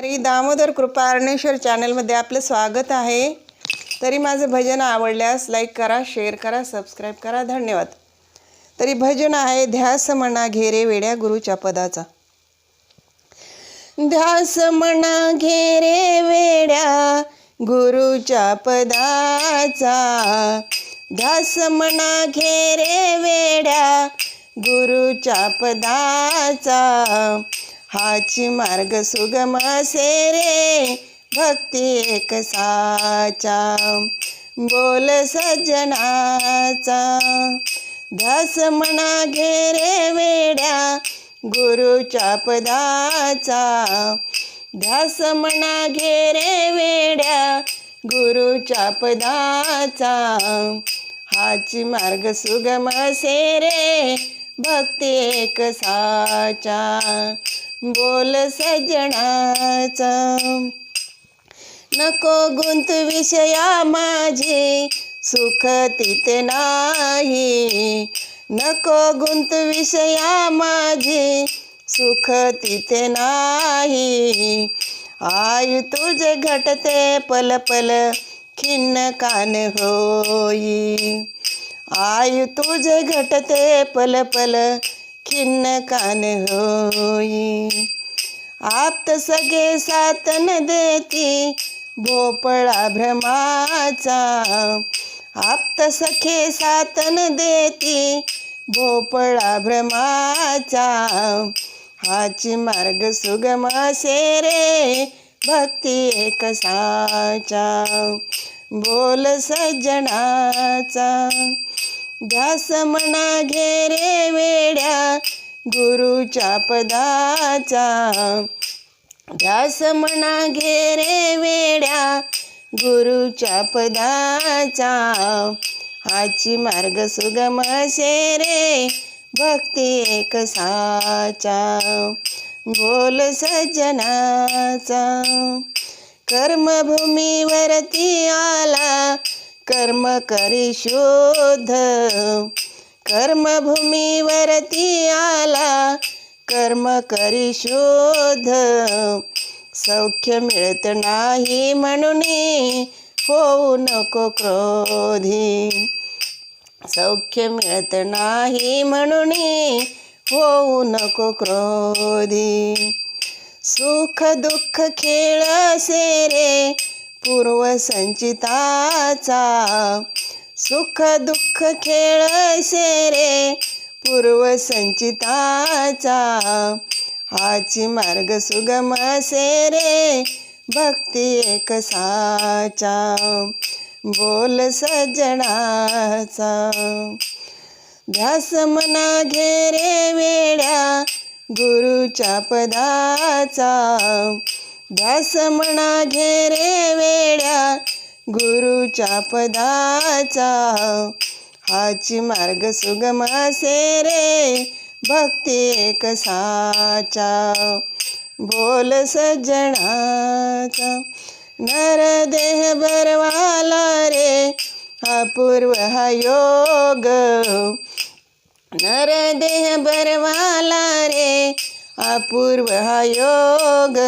हरी दामोदर कृपा अरणेश्वर चॅनलमध्ये आपलं स्वागत आहे. तरी माझं भजन आवडल्यास लाईक करा शेअर करा सबस्क्राईब करा. धन्यवाद. तरी भजन आहे ध्यास म्हणा घेरे वेड्या गुरुच्या पदाचा. ध्यास म्हणा घेरे वेड्या गुरुच्या पदाचा. ध्यास म्हणा घेरे वेड्या गुरुच्या पदाचा. हाची मार्ग सुगम असे रे. भक्ती एक साचा. बोल सज्जनाचा ध्यास म्हणा घेरे वेड्या. गुरुच्या पदाचा ध्यास म्हणा घेरे वेड्या. गुरुच्या पदाचा हाची मार्ग सुगम असे रे. भक्ती एक साचा. बोल सज्जनाचा नको गुंत विषया माझे सुख तिथे नाही. नको गुंत विषया माझे सुख तिथे नाही. आयु तुझे घटते पल पल खिन्न कान होई. आयु तुझे घटते पल पल खिन्न कान होई? आप्त सगळे सातन देती भोपळा भ्रमाचा. आप्त सखे सातन देती भोपळा भ्रमाचा. हाची मार्ग सुगम असे रे भक्ती एक साचा. बोल सज्जनाचा ध्यास म्हणा घेरे वेड्या गुरुच्या पदाचा. ध्यास म्हणा घेरे वेड्या गुरुच्या पदाचा. हाची मार्ग सुगम असे रे भक्ती एक साचा. बोल सज्जनाचा. कर्मभूमीवरती आला कर्म करी शोध कर्मभूमीवरती आला कर्म करी शोध सौख्य मिळत नाही म्हणून होऊ नको क्रोधी. सौख्य मिळत नाही म्हणून होऊ नको क्रोधी. सुख दुःख खेळ असे रे पूर्व संचिताचा सुख दुःख खेळ सेरे रे पूर्व संचिताचा हाची मार्ग सुगम सेरे भक्ती एक साचा बोल सज्जनाचा ध्यास मना घेरे वेड्या गुरुच्या पदाचा. ध्यास म्हणा घेरे वेड्या गुरुच्या पदाचा. हाची मार्ग सुगम असे रे भक्ती एक साचा. बोल सज्जनाचा नरदेह बरवाला रे अपूर्व हा योग. नरदेह बरवाला रे अपूर्व हा योग.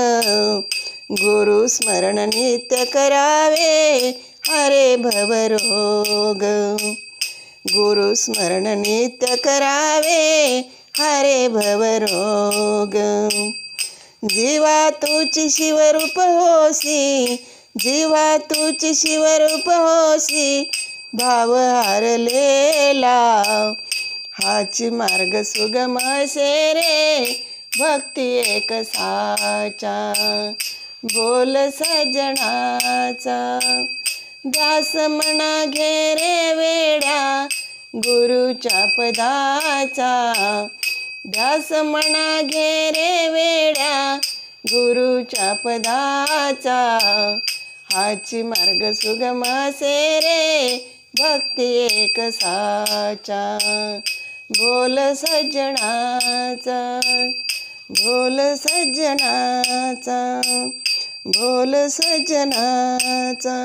गुरुस्मरण नित्य करावे हरे भवरोग गुरुस्मरण नित्य करावे हरे भवरोग जीवा तुची शिवरूप होसी जीवा तुची शिवरूप होसी भाव हारलेला. हाची मार्ग सुगम असे रे भक्ती एक साचा. बोल सजनाचा. दास म्हणा घेरे वेड्या गुरुच्या पदाचा. दास म्हणा घेरे वेड्या गुरुच्या पदाचा. हाची मार्ग सुगम असे रे भक्ती एक साचा. बोल सज्जनाचा बोल सज्जनाचा बोल सजनाचा.